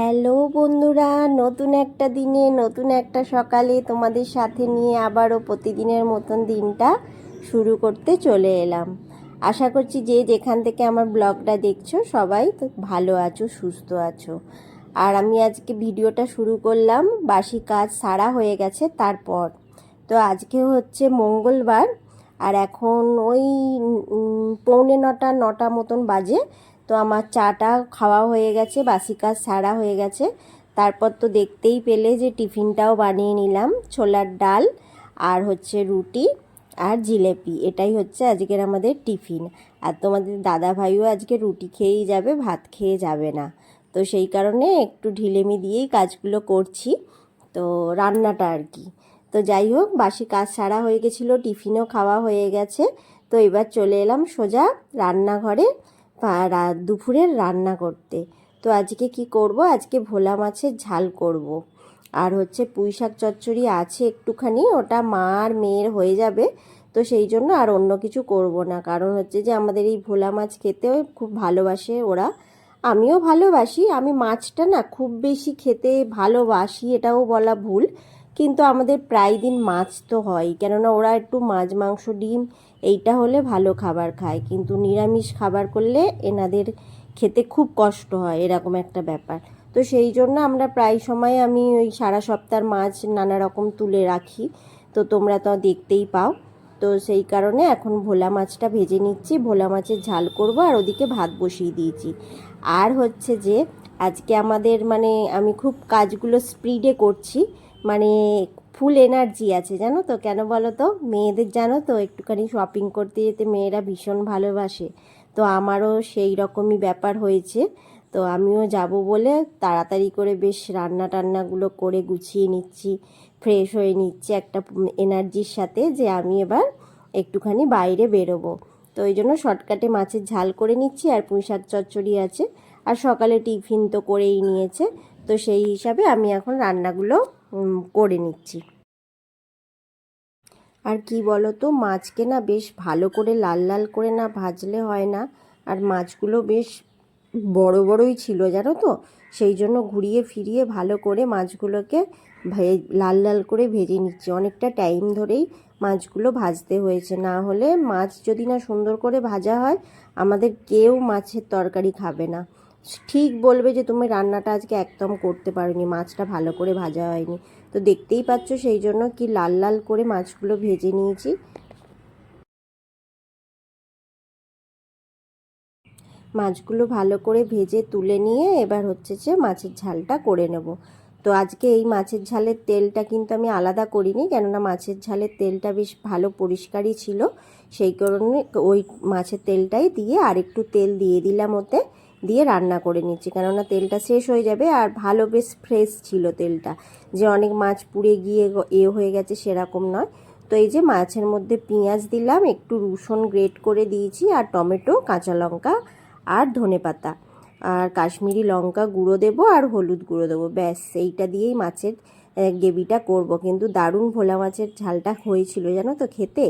Hello বন্ধুরা, নতুন একটা দিনে, নতুন একটা সকালে তোমাদের সাথে নিয়ে আবারও প্রতিদিনের মতন দিনটা শুরু করতে চলে এলাম। আশা করছি যে যেখান থেকে আমার ব্লগটা দেখছ, সবাই তো ভালো আছো, সুস্থ আছো। আর আমি আজকে ভিডিওটা শুরু করলাম, বাসি কাজ সারা হয়ে গেছে তারপর। তো আজকে হচ্ছে মঙ্গলবার, আর এখন ওই পৌনে নটা নটা মতন বাজে। তো আমার চাটা খাওয়া হয়ে গেছে, বাসি কাজ সারা হয়ে গেছে। তারপর তো দেখতেই পেলে যে টিফিনটাও বানিয়ে নিলাম, ছোলার ডাল আর হচ্ছে রুটি আর জিলেপি। এটাই হচ্ছে আজকের আমাদের টিফিন। আর তোমাদের দাদা ভাইও আজকে রুটি খেয়েই যাবে, ভাত খেয়ে যাবে না। তো সেই কারণে একটু ঢিলেমি দিয়েই কাজগুলো করছি, তো রান্নাটা আর কি। তো যাই হোক, বাসি কাজ সারা হয়ে গেছিল, টিফিনও খাওয়া হয়ে গেছে। তো এবার চলে এলাম সোজা রান্নাঘরে। দুপুরের রান্না করতে। তো আজকে কি করব? আজকে ভোলা মাছের ঝাল করব। আর হচ্ছে পুঁই শাক চচ্চড়ি আছে একটুখানি, ওটা মা আর মেয়ের হয়ে যাবে, তো সেই জন্য আর অন্য কিছু করব না। কারণ হচ্ছে যে আমাদের এই ভোলা মাছ খেতে খুব ভালোবাসে ওরা। আমিও ভালোবাসি, আমি মাছটা না খুব বেশি খেতে ভালোবাসি, এটাও বলা ভুল। কিন্তু আমাদের প্রায় দিন মাছ তো হয় কেননা ওরা একটু মাছ, মাংস, ডিম, এইটা হলে ভালো খাবার খায়। কিন্তু নিরামিষ খাবার করলে এনাদের খেতে খুব কষ্ট হয়, এরকম একটা ব্যাপার। তো সেই জন্য আমরা প্রায় সময় আমি ওই সারা সপ্তাহের মাছ নানা রকম তুলে রাখি। তো তোমরা তো দেখতেই পাও। তো সেই কারণে এখন ভোলা মাছটা ভেজে নিচ্ছি। ভোলা মাছের ঝাল করব আর ওদিকে ভাত বসিয়ে দিয়েছি। আর হচ্ছে যে, আজকে আমাদের মানে আমি খুব কাজগুলো স্পিডে করছি। মানে ফুল এনার্জি আছে, জানো তো? কেন বলো তো মেয়েদের জানো তো, একটুখানি শপিং করতে যেতে মেয়েরা ভীষণ ভালোবাসে। তো আমারও সেই রকমই ব্যাপার হয়েছে। তো আমিও যাব বলে তাড়াতাড়ি করে বেশ রান্না টান্নাগুলো করে গুছিয়ে নিচ্ছি ফ্রেশ হয়ে নিচ্ছি একটা এনার্জির সাথে যে আমি এবার একটুখানি বাইরে বেরোবো। তো ওই জন্য শর্টকাটে মাছের ঝাল করে নিচ্ছি আর পুঁই শাক চচ্চড়ি আছে। আর সকালে টিফিন তো করেই নিয়েছে। তো সেই হিসাবে আমি এখন রান্নাগুলো করে নিচ্ছি। আর কি বলো তো মাছকে না বেশ ভালো করে লাল লাল করে না ভাজলে হয় না। আর মাছগুলো বেশ বড় বড়ই ছিল, জানো তো? সেই জন্য ঘুরিয়ে ফিরিয়ে ভালো করে মাছগুলোকে লাল লাল করে ভেজে নিচ্ছি। অনেকটা টাইম ধরেই মাছগুলো ভাজতে হয়েছে। না হলে মাছ যদি না সুন্দর করে ভাজা হয়, আমাদের কেউ মাছের তরকারি খাবে না। ঠিক বলবে যে তুমি রান্নাটা আজকে একদম করতে পারোনি, মাছটা ভালো করে ভাজা হয়নি। তো দেখতেই পাচ্ছ সেই জন্য কি লাল লাল করে মাছগুলো ভেজে নিয়েছি। মাছগুলো ভালো করে ভেজে তুলে নিয়ে এবার হচ্ছে যে মাছের ঝালটা করে নেব। তো আজকে এই মাছের ঝালের তেলটা কিন্তু আমি আলাদা করিনি, কেননা মাছের ঝালের তেলটা বেশ ভালো পরিষ্কারই ছিল। সেই কারণে ওই মাছের তেলটাই দিয়ে আরেকটু তেল দিয়ে দিলাম ওতে। দিয়ে রান্না করে নিচ্ছি। কেননা তেলটা শেষ হয়ে যাবে আর ভালো বেশ ফ্রেশ ছিল তেলটা। যে অনেক মাছ পুড়ে গিয়ে এ হয়ে গেছে সেরকম নয়। তো এই যে মাছের মধ্যে পেঁয়াজ দিলাম, একটু রসুন গ্রেট করে দিয়েছি আর টমেটো, কাঁচা লঙ্কা আর ধনেপাতা আর কাশ্মীরি লঙ্কা গুঁড়ো দেবো আর হলুদ গুঁড়ো দেবো। ব্যাস, এইটা দিয়েই মাছের গ্রেভিটা করব। কিন্তু দারুণ ভোলা মাছের ঝালটা হয়েছিল জানো তো খেতে?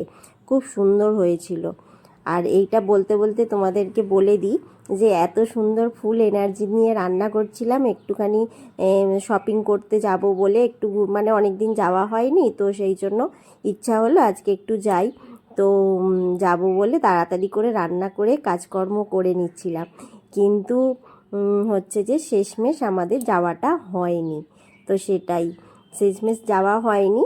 খুব সুন্দর হয়েছিল। আর এইটা বলতে বলতে তোমাদেরকে বলে দিই যে এত সুন্দর ফুল এনার্জি নিয়ে রান্না করছিলাম, একটুখানি শপিং করতে যাব বলে একটু মানে অনেক দিন যাওয়া হয়নি, তো সেই জন্য ইচ্ছা হলো আজকে একটু যাই। তো যাব বলে তাড়াতাড়ি করে রান্না করে কাজকর্ম করে নিচ্ছিলাম। কিন্তু হচ্ছে যে শেষমেশ আমাদের যাওয়াটা হয়নি, তো সেটাই। শেষমেশ যাওয়া হয়নি।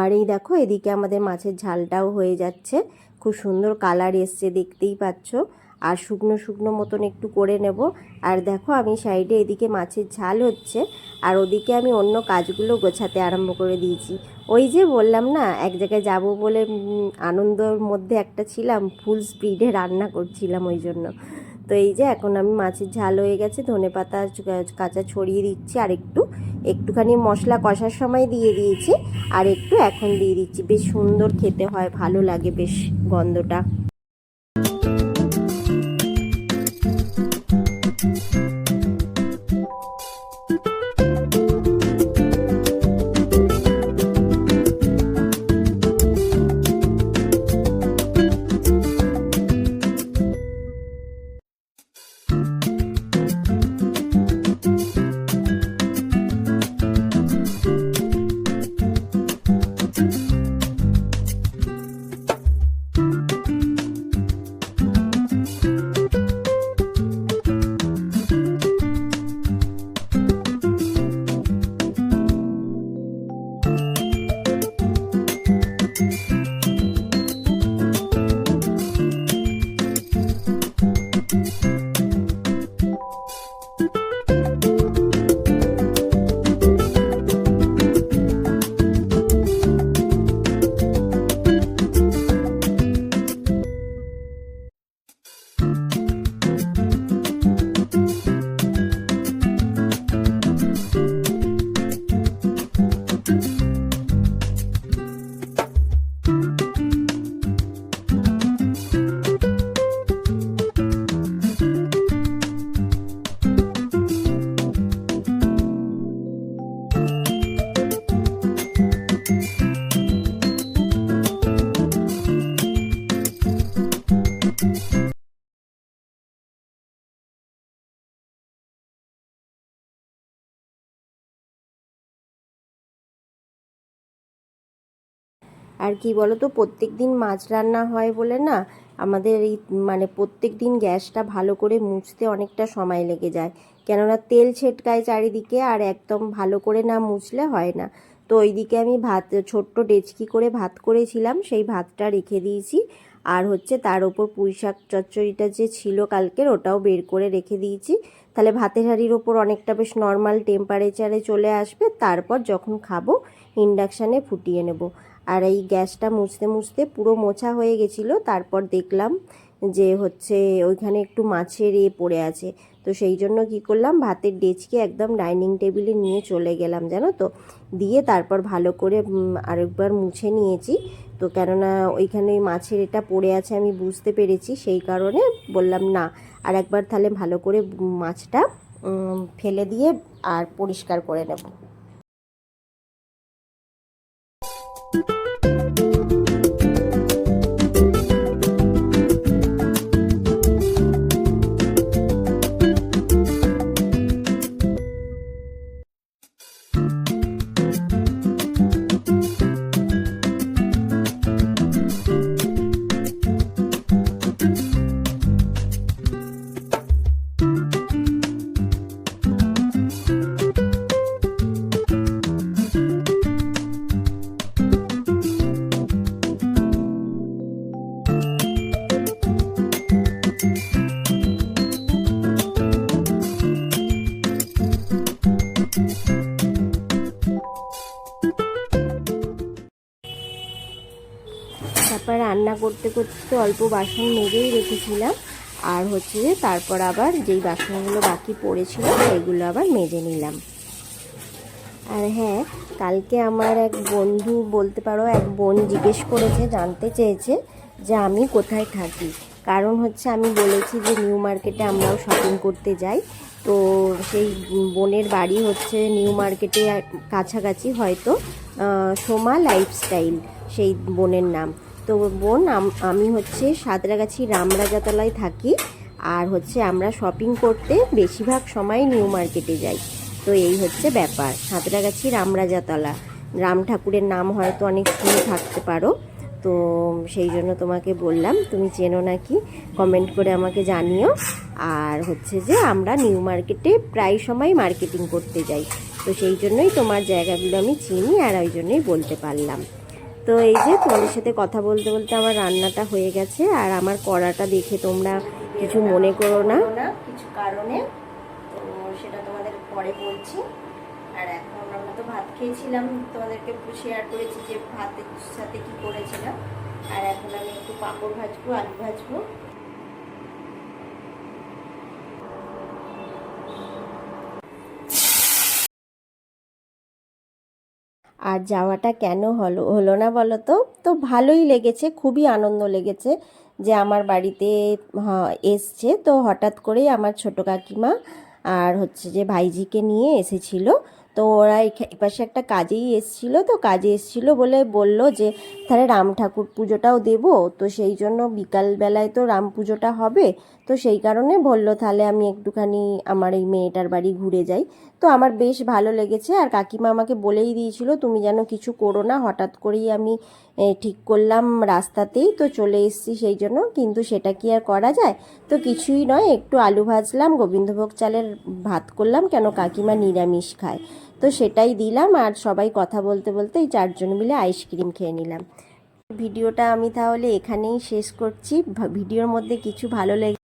আর এই দেখো এদিকে আমাদের মাছের ঝালটাও হয়ে যাচ্ছে। খুব সুন্দর কালার এসছে, দেখতেই পাচ্ছ। আর শুকনো শুকনো মতন একটু করে নেব। আর দেখো, আমি সাইডে এদিকে মাছের ঝাল হচ্ছে। আর ওদিকে আমি অন্য কাজগুলো গোছাতে আরম্ভ করে দিয়েছি। ওই যে বললাম না, এক জায়গায় যাব বলে আনন্দর মধ্যে একটা ছিলাম ফুল স্পিডে রান্না করছিলাম ওই জন্য। তো এই যে এখন আমি মাছের ঝাল হয়ে গেছে, ধনে পাতা কাঁচা ছড়িয়ে দিচ্ছি আর একটু, একটুখানি মশলা কষার সময় দিয়ে দিয়েছি আর একটু এখন দিয়ে দিচ্ছি। বেশ সুন্দর খেতে হয়, ভালো লাগে বেশ গন্ধটা। আর কি বলো তো প্রত্যেক দিন মাছ রান্না হয় বলে না, আমাদের এই মানে প্রত্যেক দিন গ্যাসটা ভালো করে মুছতে অনেকটা সময় লেগে যায়। কেননা তেল ছেটকায় চারিদিকে আর একদম ভালো করে না মুছলে হয় না। তো ওইদিকে আমি ভাত, ছোট্ট ডেচকি করে ভাত করেছিলাম, সেই ভাতটা রেখে দিয়েছি। আর হচ্ছে তার ওপর পুঁই শাক চচ্চড়িটা যে ছিল কালকের, ওটাও বের করে রেখে দিয়েছি। তাহলে ভাতের হাঁড়ির ওপর অনেকটা বেশ নর্মাল টেম্পারেচারে চলে আসবে, তারপর যখন খাব ইন্ডাকশানে ফুটিয়ে নেব। আর এই গ্যাসটা মুছতে মুছতে পুরো মোছা হয়ে গেছিল। তারপর দেখলাম যে হচ্ছে ওইখানে একটু মাছের এ পড়ে আছে। তো সেই জন্য কি করলাম, ভাতের ডেচকে একদম ডাইনিং টেবিলে নিয়ে চলে গেলাম, জানো তো। দিয়ে তারপর ভালো করে আরেকবার মুছে নিয়েছি। তো কেননা ওইখানে ওই মাছের এটা পড়ে আছে আমি বুঝতে পেরেছি, সেই কারণে বললাম না। আর একবার তাহলে ভালো করে মাছটা ফেলে দিয়ে আর পরিষ্কার করে নেব। Thank you. তারপর রান্না করতে করতে অল্প বাসন মেজেই রেখেছিলাম। আর হচ্ছে যে তারপর আবার যেই বাসনগুলো বাকি পড়েছিল, সেইগুলো আবার মেজে নিলাম। আর হ্যাঁ কালকে আমার এক বন্ধু, বলতে পারো এক বোন জিজ্ঞেস করেছে, জানতে চেয়েছে যে আমি কোথায় থাকি। কারণ হচ্ছে আমি বলেছি যে নিউ মার্কেটে আমরাও শপিং করতে যাই। তো সেই বোনের বাড়ি হচ্ছে নিউ মার্কেটে কাছাকাছি হয়তো সোমা লাইফস্টাইল, সেই বোনের নাম। তো বোন, আমি হচ্ছে সাঁতরাগাছি রামরাজাতলায় থাকি। আর হচ্ছে আমরা শপিং করতে বেশিরভাগ সময় নিউ মার্কেটে যাই। তো এই হচ্ছে ব্যাপার, সাঁতরাগাছি রামরাজাতলা। রাম ঠাকুরের নাম হয়তো অনেক শুনে থাকতে পারো। তো সেই জন্য তোমাকে বললাম, তুমি চেনো নাকি? কমেন্ট করে আমাকে জানিও। আর হচ্ছে যে আমরা নিউ মার্কেটে প্রায় সময় মার্কেটিং করতে যাই। তো সেই জন্যই তোমার জায়গাগুলো আমি চিনি আর ওই জন্যই বলতে পারলাম। তো এই যে তোমাদের সাথে কথা বলতে বলতে আমার রান্নাটা হয়ে গেছে, আর আমার কড়াটা দেখে তোমরা কিছু মনে করো না। কিছু কারণে, তো সেটা তোমাদের পরে বলছি। আর এখন আমরা তো ভাত খেয়েছিলাম, তোমাদেরকে শেয়ার করেছি যে ভাতের সাথে কি করেছিলাম। আর এখন আমি একটু পাঁপড় ভাজবো, আলু ভাজবো। আর যাওয়াটা কেন হলো হলো না বলো তো তো ভালোই লেগেছে, খুবই আনন্দ লেগেছে যে আমার বাড়িতে এসছে। তো হঠাৎ করেই আমার ছোট কাকিমা আর হচ্ছে যে ভাইজিকে নিয়ে এসেছিল। তো ওরা এপাশে একটা কাজেই এসছিল। তো কাজে এসছিল বলে বলল যে, তাহলে রাম ঠাকুর পুজোটাও দেবো। তো সেই জন্য বিকালবেলায় তো রাম পুজোটা হবে। তো সেই কারণে বলল, তাহলে আমি একটুখানি আমার এই মেয়েটার বাড়ি ঘুরে যাই। তো আমার বেশ ভালো লেগেছে। আর কাকিমা আমাকে বলেই দিয়েছিল, তুমি যেন কিছু করো না, হঠাৎ করেই আমি ঠিক করলাম রাস্তাতেই, তো চলে এসেছি সেই জন্য, কিন্তু সেটা কি আর করা যায়? তো কিছুই নয়, একটু আলু ভাজলাম, গোবিন্দভোগ চালের ভাত করলাম, কেন কাকিমা নিরামিষ খায়। তো সেটাই দিলাম, আর সবাই কথা বলতে বলতে এই চারজন মিলে আইসক্রিম খেয়ে নিলাম। ভিডিওটা আমি তাহলে এখানেই শেষ করছি। ভিডিওর মধ্যে কিছু ভালো লেগে